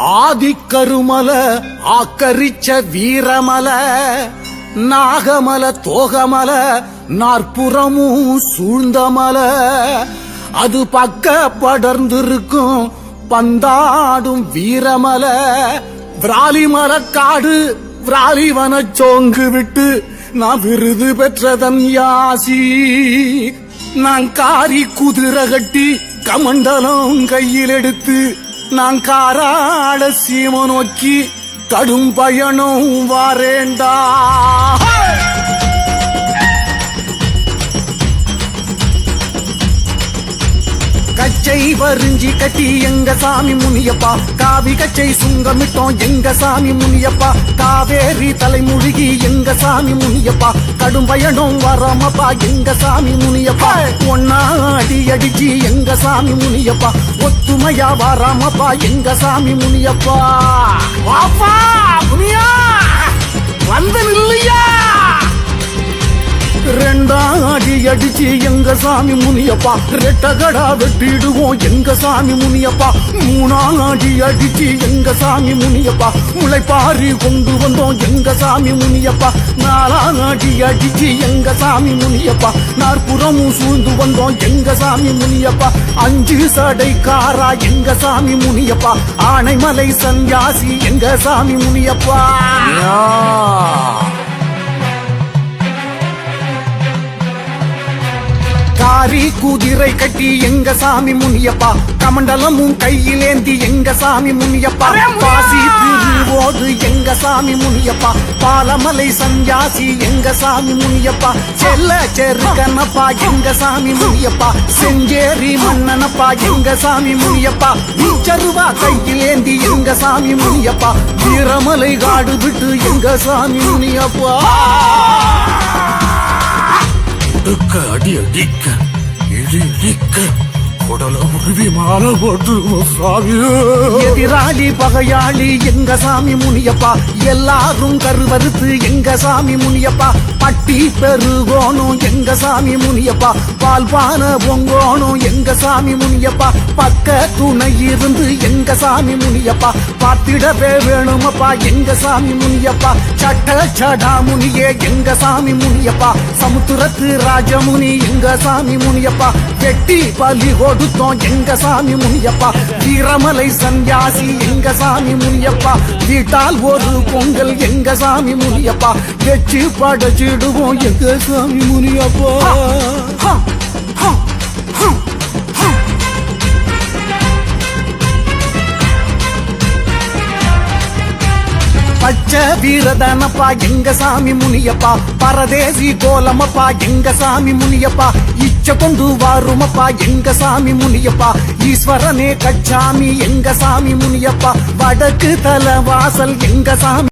ஆதிக்கருமல ஆக்கரிச்ச வீரமல நாகமல தோகமல நாற்புறமும் சூழ்ந்தமல. அது பக்க படர்ந்திருக்கும் பந்தாடும் வீரமல. விராலிமல காடு விராலிவன சோங்கு விட்டு நான் விருது பெற்றதன் யாசி. நான் காரி குதிரை கட்டி கமண்டலம் கையில் எடுத்து நான் காராட சீம நோக்கி கடும் பயணம் வாரேண்டா. கச்சை வரிஞ்சி கட்டி எங்க சாமி முனியப்பா. காவி கச்சை சுங்கமிட்டோம் எங்க சாமி முனியப்பா. காவேரி தலைமுழுகி எங்க சாமி முனியப்பா. கடும் பயணம் வரமப்பா எங்க சாமி முனியப்பா. ஒன்னா அடிச்சு எங்க சாமி முனியப்பா? ஒத்துமையா வாராமப்பா எங்க சாமி முனியப்பா? வாப்பா முனியா! வந்து நில்லையா அடிச்சு எங்க சாமி முனியப்பா. ரெட்டகடா வெட்டிடுவோம் எங்க சாமி முனியப்பா. மூணாம் அடி அடிச்சு எங்க சாமி முனியப்பா. முளைப்பாரி கொண்டு வந்தோம் எங்க சாமி முனியப்பா. நாலாம் அடி அடிச்சு எங்க சாமி முனியப்பா. நாற்புறமும் சூழ்ந்து வந்தோம் எங்க சாமி முனியப்பா. அஞ்சு சடைக்காரா எங்க சாமி முனியப்பா. ஆனைமலை சன்யாசி எங்க சாமி முனியப்பா. காரி குதிரை கட்டி எங்க சாமி முனியப்பா? கமண்டலமும் கையிலேந்தி எங்க சாமி முனியப்பா? பாசி திருவோடு எங்க சாமி முனியப்பா? பாலமலை சன்யாசி எங்க சாமி முனியப்பா? செல்ல செருக்கனப்பா எங்க சாமி முனியப்பா? செஞ்சேரி மன்னனப்பா எங்க சாமி முனியப்பா? நீச்சருவா கையிலேந்தி எங்க சாமி முனியப்பா? வீரமலை காடு விட்டு எங்க சாமி முனியப்பா? ஒடுக்க அடி அடிக்க இடி இடிக்க. எதிராளி பகையாளி எங்க சாமி முனியப்பா? எல்லாரும் கருவறுத்து எங்க சாமி முனியப்பா? பட்டி பெருகோணும் எங்க சாமி முனியப்பா? பால்பான பொங்கோணும் எங்க சாமி முனியப்பா? பக்க துணை இருந்து எங்க சாமி முனியப்பா? பார்த்திடவே வேணுமப்பா எங்க சாமி முனியப்பா? சட்ட சடா முனியே எங்க சாமி முனியப்பா? சமுத்திரத்து ராஜமுனி எங்க சாமி முனியப்பா? வெட்டி பலி கொடுத்தோம் எங்க சாமி முனியப்பா. வீரமலை சன்யாசி எங்க சாமி முனியப்பா. வீட்டால் ஒரு பொங்கல் எங்க சாமி முனியப்பா. வெச்சு படைச்சிடுவோம் எங்க சாமி முனியப்பா. அச்ச வீரதனப்பா எங்க சாமி முனியப்பா. பரதேசி கோலமப்பா எங்க சாமி முனியப்பா. இச்ச கொண்டு வாருமப்பா எங்க சாமி முனியப்பா. ஈஸ்வரனே கச்சாமி எங்க சாமி முனியப்பா. வடக்கு தல வாசல் எங்க சாமி